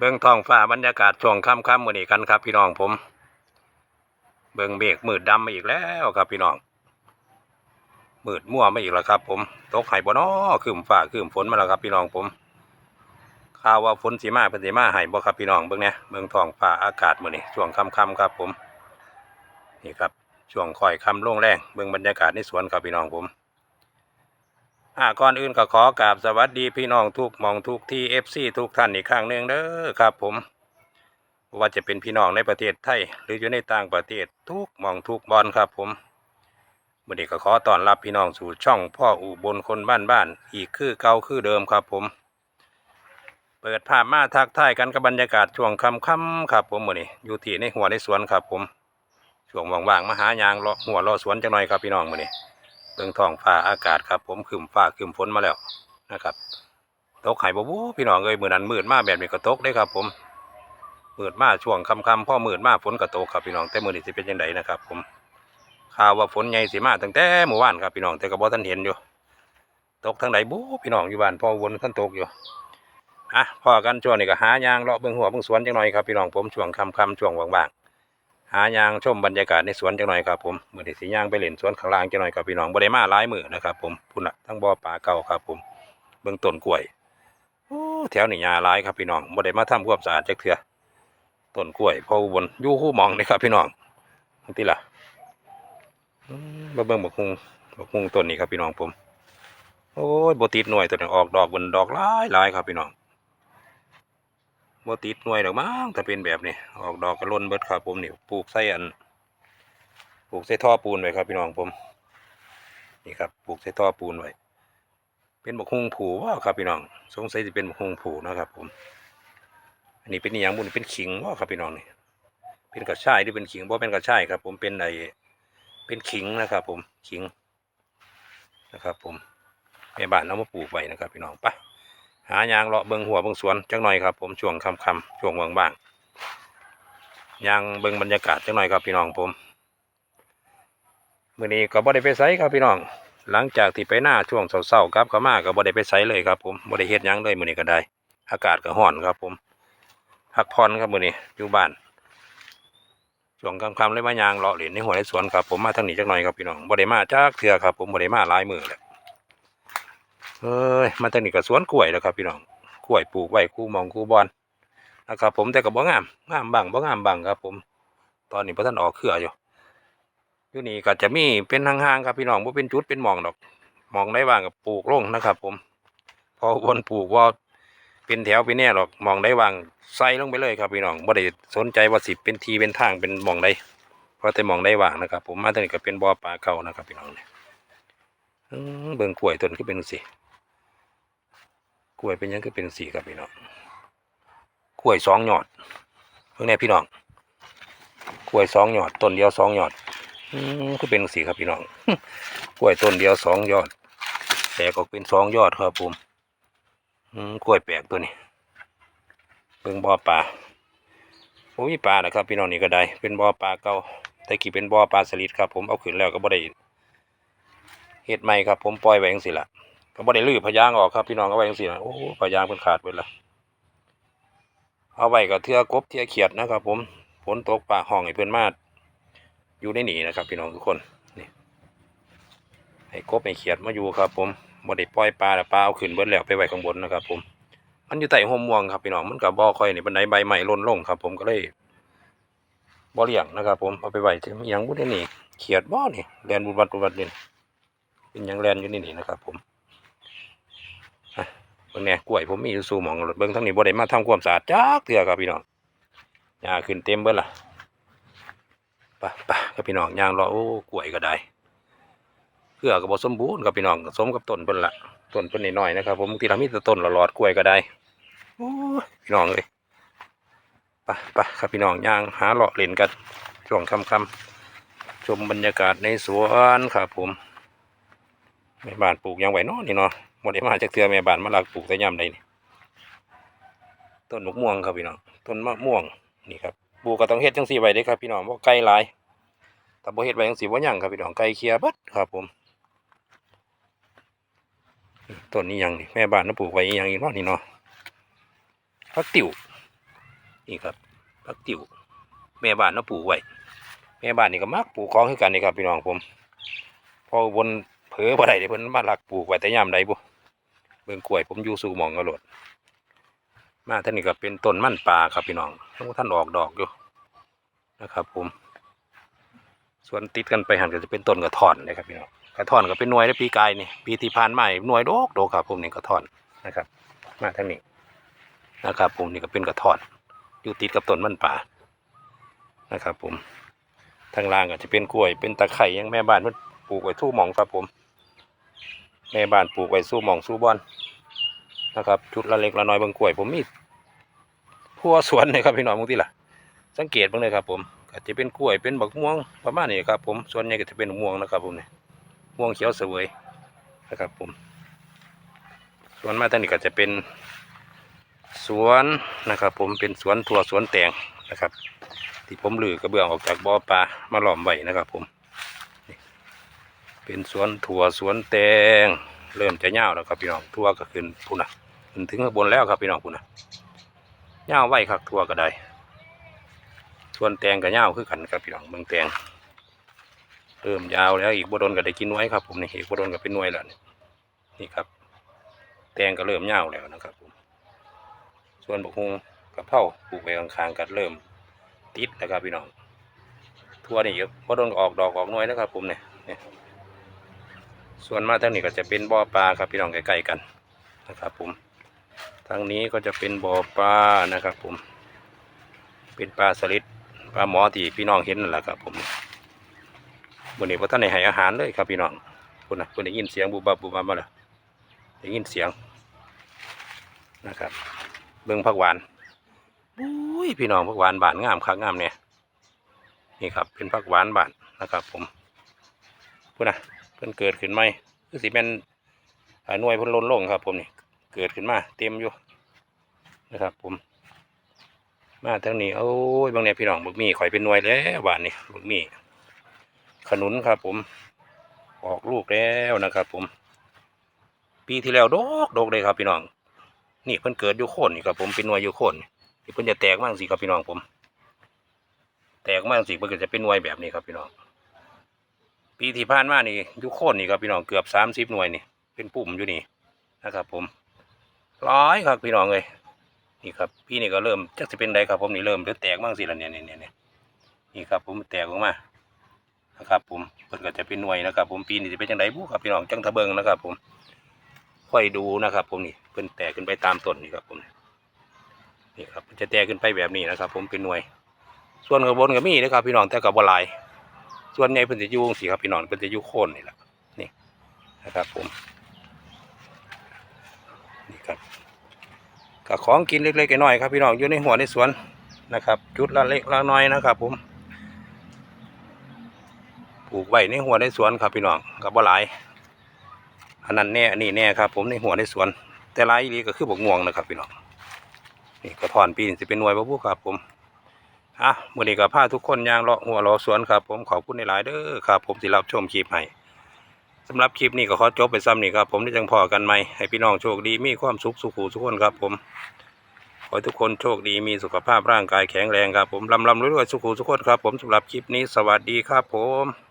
เบื้องท้องฟ้าบรรยากาศช่วงค่ำๆมื้อนี้กันครับ พี่น้องผม เบื้องเมฆมืดดำมาอีกแล้วครับพี่น้องมืดมั่วมาอีกแล้วครับ ผมตกไห้บ่น้อคืมฟ้าคืมฝนมาแล้วครับ พี่น้องผมข่าวว่าฝนสีมาเป็นสีมาให้บ่ครับพี่น้องเบื้องเนี้ยเบื้องท้องฟ้าอากาศมื้อนี้ช่วงค่ำๆครับ ผม นี่ครับช่วงคอยค่ำโล่งแรงเบื้องบรรยากาศในสวนครับพี่น้องผม อ่าก่อนอื่นก็ขอกราบสวัสดีพี่น้องทุกมองทุกที่เอฟซีทุกท่านอีกครั้งหนึ่งเด้อครับ ผม ว่าจะเป็นพี่น้องในประเทศไทย หรืออยู่ในต่างประเทศทุกมองทุกบอลครับ ผมวันนี้ก็ขอต้อนรับพี่น้องสู่ช่องพ่ออู่บนคนบ้านบ้านอีกคือเก่าคือเดิมครับ ผม เปิดภาพมาทักทายกันกับบรรยากาศช่วงค่ำๆครับ ผมวันนี้อยู่ที่ในหัวในสวนครับ ผมช่วงว่างๆมาหายางเลาะหัวเลาะสวนจังหน่อยครับพี่น้องวันนี้ เบื้องท้องฟ้าอากาศครับ ผมคืมฟ้าคืมฝนมาแล้วนะครับตกไข่บบูพี่น้องเอ้ยมือนั้นมืดมาแบบนี้ก็ตกได้ครับ ผมมืดมาช่วงค่ำๆพ่อมืดมาฝนก็ตกครับพี่น้องแต่มือนี้สิเป็นยังไงนะครับ ผมข่าวว่าฝนใหญ่สิมาตั้งแต่เมื่อวานครับพี่น้องแต่ก็บ่ท่านเห็นอยู่ ตกทางไหนบูพี่น้องอยู่บ้านพ่อวนท่านตกอยู่อะพอกันช่วงนี้ก็หายางเลาะเบื้องหัวเบื้องสวนจังหน่อยครับพี่น้องผมช่วงค่ำๆช่วงว่าง หายางชมบรรยากาศในสวนจังหน่อยครับผมเมื่อที่สีย่างไปเล่นสวนข้างล่างจังหน่อยครับพี่น้องบ่ได้มาหลายมือนะครับผมพุ่นน่ะทั้งบ่อปลาเก่าครับผมเบื้องต้นกล้วยแถวนี่หญ้าหลายครับพี่น้องบ่ได้มาทำความสะอาดจักเทื่อต้นกล้วยพออุบนยู่คู่มองนี่ครับพี่น้องที่ล่ะอืมาเบิ่งบักฮุงบกฮุงต้นนี้ครับพี่น้องผม โอ้ยบติดหน่วยตัวนี้ออกดอกบนดอกหลายหลายครับพี่น้อง บ่ติดหน่วยดอกมั้งถ้าเป็นแบบนี้ออกดอกกระล้นเบิดครับผมนี่ปลูกใส่อันปลูกใส่ท่อปูนไว้ครับพี่น้องผม นี่ครับปลูกใส่ท่อปูนไว้เป็นบกฮุงผูว่าครับพี่น้อง สงสัยจะเป็นบกฮุงผูนะครับผม อันนี้เป็นอย่างบุญเป็นขิงว่าครับพี่น้องนี่เป็นกระชายที่เป็นขิงบ่เป็นกระชายครับ ผมเป็นไอเป็นขิงนะครับ ผมขิงนะครับ ผมแม่บ้านเอามาปลูกไว้นะครับ พี่น้องไปะ หายางเลาะเบิงหัวเบิงสวนจังหน่อยครับผมช่วงค่ำช่วงว่างยางเบิงบรรยากาศจังหน่อยครับพี่น้องผมมื้อนี้ก็บ่ได้ไปไสครับพี่น้อง หลังจากที่ไปหน้าช่วงเช้าๆครับก็มาก็บ่ได้ไปไสเลยครับผมบ่ได้เฮ็ดยังเลยมื้อนี้ก็ได้ อากาศก็ร้อนครับผมพักผ่อนครับมื้อนี้อยู่บ้านช่วงค่ำๆเลยมายางเลาะเล่นในหัวในสวนครับผมมาทางนี้จังหน่อยครับพี่น้องบ่ได้มาจากเทื่อครับผมบ่ได้มาหลายมือแล้ว เอ้ยมันตอนนี้ก็สวนกล้วยแล้วครับพี่น้องกล้วยปลูกไว้คู่มองคู่บอลนะครับ ผมแต่ก็บ่งามงามบังบ่งามบังครับ ผม ตอนนี้พระท่านออกเครืออยู่อยู่นี่ก็จะมีเป็นห่างๆครับพี่น้องบ่าเป็นจุดเป็นมองดอกมองได้ว่างกับปลูกลงนะครับ ผม พอวนปลูกว่าเป็นแถวเป็นแน่หรอกมองได้วางใส่ลงไปเลยครับพี่น้องบ่ได้สนใจว่าสิเป็นทีเป็นทางเป็นมองใดเพราะแต่มองได้วางนะครับ ผมมาตอนนี้ก็เป็นบ่อปลาเก่านะครับพี่น้องเนี่ยเบิ่งกล้วยต้นก็เป็นสิ กล้วยเป็นยังก็เป็นสีครับพี่น้องกล้วยสองยอดเพิ่งแน่พี่น้องกล้วยสองยอดต้นเดียวสองยอดอืมก็เป็นสีครับพี่น้องกล้วยต้นเดียวสองยอดแตกออกเป็นสองยอดครับผมกล้วยแปลกตัวนี้เบิ่งบ่อปลาโอ้ยปลานะครับพี่น้องนี่ก็ได้ เป็นบ่อปลาเก่าแต่กี่เป็นบ่อปลาสลิดครับผมเอาขึ้นแล้วก็บ่ได้เฮ็ดใหม่ครับผมปล่อยไว้จังสิล่ะ ก็บ่ได้ลื้อพยางออกครับพี่น้องเอาไว้จังซี่นะโอ้พยางเพิ่นขาดไปละเอาไว้ก็เทือกบเทือเขียดนะครับ ผมฝนตกป่าห้องให้เพิ่นมาอยู่ในนี่นะครับ พี่น้องทุกคนนี่ให้กบให้เขียดมาอยู่ครับผมบ่ได้ปล่อยปลาแต่ปลาเอาขึ้นเบิดแล้วไปไว้ข้างบนนะครับ ผม มันอยู่ใต้ห่มม่วงครับพี่น้องมันก็บ่ค่อยนี่ปานใดใบใหม่ล่นลงครับ ผมก็เลยบ่เลี้ยงนะครับ ผมเอาไปไว้ที่อิหยังบ่ได้นี่เขียดบ่นี่แลนบุดวัดบุดวัดนี่เป็นยังแลนอยู่นี่นี่นะครับ ผม บิ่งแหน่กล้วยผมมีอยู่สู่หมองรถเบิ่งทั้งนี้บ่ได้มาทำความสะอาดจักเทื่อครับพี่น้องหญ้าขึ้นเต็มเบิดล่ะไปไปครับพี่น้องย่างรอโอ้กล้วยก็ได้เพื่อก็บ่สมบูรณ์ครับพี่น้องสมกับต้นเพิ่นละต้นเพิ่นน้อยๆนะครับผมบางทีเรามีแต่ต้นหลอดกล้วยก็ได้โอ้พี่น้องเอ้ยไปไปครับพี่น้องย่างหาเลาะเล่นกันช่วงค่ำๆชมบรรยากาศในสวนครับผมแม่บ้านปลูกยังไหวเนาะนี่เนาะ หมดได้มาจากเทือแม่บ้านมาลักปลูกแต่ย่ำใดนี่ต้นมะม่วงครับพี่น้องต้นมะม่วงนี่ครับปลูกก็ต้องเฮ็ดจังสี่ไว้ด้ครับพี่น้องเพราะไก่หลายแต่บ่เฮ็ดไว้จังสี่บ่ยั่งครับพี่น้องไก่เคลียร์เบัดครับผมต้นนี้ยังนี่แม่บ้านน่ะปลูกไว้ยังอีกเนาะนี่เนาะผักติ๋วนี่ครับผักติ๋วแม่บ้านนาะปลูกไว้แม่บ้านนี่ก็มักปลูกของคือกันนี่ครับพี่น้องผมพอบนเผลอบ่ได้เดี๋ยวเพิ่นมาลักปลูกไว้แต่ยามใดบุ เบิ่งกล้วยผมอยู่สู่หมองกระโดดมาท่านนี่ก็เป็นต้นมันปลาครับพี่น้องท่านออกดอกอยู่นะครับ ผม ส่วนติดกันไปหันก็จะเป็นต้นกระท่อนนะครับพี่น้องกระท่อนก็เป็นหน่วยในปีกายนี่ปีที่ผ่านมาหน่วยโดกโดกครับ ผมนี่กระท่อนนะครับ มาท่างนี้นะครับ ผมนี่ก็เป็นกระท่อน อยู่ติดกับต้นมันป่านะครับ ผมทางล่างก็จะเป็นกล้วย เป็นตะไคร่ยังแม่บ้านเพิ่นปลูกไว้ทู่หมองครับผม แม่บ้านปลูกไว้สู้หมองสู้บอนนะครับชุดละเล็กละน้อยบางกล้วย ผมมีพัวสวนเลยครับพี่น้องมึงที่ล่ะ สังเกตบ้างเลยครับ ผมก็จะเป็นกล้วยเป็นบักม่วงประมาณนี้ครับผมส่วนใหญ่ก็จะเป็นม่วงนะครับ ผมเนี่ยม่วงเขียวเสวยนะครับ ผม ส่วนมาทางนี้ก็จะเป็นสวนนะครับ ผมเป็นสวนถั่วสวนแตงนะครับ ที่ผมลือกระเบื้องออกจากบ่อปลามาหล้อมไว้นะครับ ผม เป็นสวนถั่วสวนแตง เริ่มจะเน่าวแล้วครับพี่น้องทั่วก็ขึ้นพุ่นนะขึ้นถึงข้างบนแล้วครับพี่น้องพุ่นนะเน่าวไว้ครับทั่วก็ได้ส่วนแตงกับเน่าวคือกันครับพี่น้องเมืองแตงเริ่มยาวแล้วอีกบดนก็ได้กินไว้ครับผมนี่อีกบดนก็เป็นหน่วยแล้วนี่นี่ครับ แตงก็เริ่มเน่าวแล้วนะครับผมส่วนบกฮุงกับเผาปลูกไว้ข้างๆกันเริ่มติดนะครับพี่น้องทั่วนี่เยอะพอโดนออกดอกออกหน่วยนะครับผมเนี่ย ส่วนมาทางนี้ก็จะเป็นบ่อปลาครับพี่น้องใกล้ๆกันนะครับผมทางนี้ก็จะเป็นบ่อปลานะครับผม เป็นปลาสลิดปลาหมอที่พี่น้องเห็นนั่นแหละครับผมวันนี้พระท่านได้ให้อาหารเลยครับพี่น้องคุณนะคุณได้ยินเสียงบูบับบูบับมาแล้วได้ยินเสียงนะครับ เบิ่งผักหวานอุ้ยพี่น้องผักหวานบานงามคักงามเนี่ยนี่ครับเป็นผักหวานบานนะครับ ผมพูดนะ เพิ่นเกิดขึ้นไหมคือสิเป็นอ่าหน่วยเพิ่นล้นลงครับ ผมนี่เกิดขึ้นมา เต็มอยู่นะครับ ผม มาทางนี้โอ้ยบางเนี่ยพี่น้องบึกมี่ข่อยเป็นหน่วยแล้วบานนี่บึกมี่ขนุนครับ ผม ออกลูกแล้วนะครับ ผม ปีที่แล้วดกดกเลยครับ พี่น้อง นี่เพิ่นเกิดอยู่โคนนี่ครับ ผมเป็นหน่วยอยู่โคนนี่เพิ่นจะแตกมากสิครับพี่น้องผม แตกมากสิเพิ่นจะเป็นหน่วยแบบนี้ครับพี่น้อง ปีที่ผ่านมานี่ยู่โคนนี่ครับพี่น้องเกือบสามสิบหน่วยนี่ เป็นปุ่มอยู่นี่นะครับ ผมร้อยครับพี่น้องเลยนี่ครับ พี่นี่ก็เริ่มจักจะเป็นใดครับผมนี่เริ่มเริ่มแตกมากสิละเนี่ยเนี่ยเนี่ยนี่ครับ ผมแตกออกมานะครับ ผมเพิ่นก็จะเป็นหน่วยนะครับ ผมปีนี้จะเป็นจังไดบุครับพี่น้องจังทะเบิงนะครับ ผมค่อยดูนะครับ ผมนี่เพิ่นแตกขึ้นไปตามต้นนี่ครับ ผมนี่ครับจะแตกขึ้นไปแบบนี้นะครับ ผมเป็นหน่วย ส่วนข้างบนก็มีนะครับ พี่น้องแต่กับบัลาย ส่วนใหญ่เพิ่นจะอยู่สิครับพี่น้องเพิ่นจะอยู่โคนนี่แหละนี่นะครับผมนี่ครับก็ของกินเล็กๆน้อยๆครับพี่น้องอยู่ในหัวในสวนนะครับจุดละเล็กละน้อยนะครับ ผมปลูกไว้ในหัวในสวนครับพี่น้องกับบัลายอันนั้นแน่นนี้แน่ครับ ผมในหัวในสวน แต่ลายอีลีก็คือบกม่วงนะครับพี่น้องนี่กระถอนปีนสิเป็นหน่วยบ่พูครับผม อะมื่อนี้ก็พาทุกคนยางเลาะหัวเลาะสวนครับ ผมขอบคุณในหลายเด้อครับ ผมที่รับชมคลิปให้สำหรับคลิปนี้ก็ขอจบไปซ้ำนี่ครับ ผมที่จังพอกันไหมให้พี่น้องโชคดีมีความสุขสุขูทุกคนครับ ผมขอให้ทุกคนโชคดีมีสุขภาพร่างกายแข็งแรงครับผมลำลำรวยๆสุขูทุกคนครับ ผมสำหรับคลิปนี้สวัสดีครับ ผม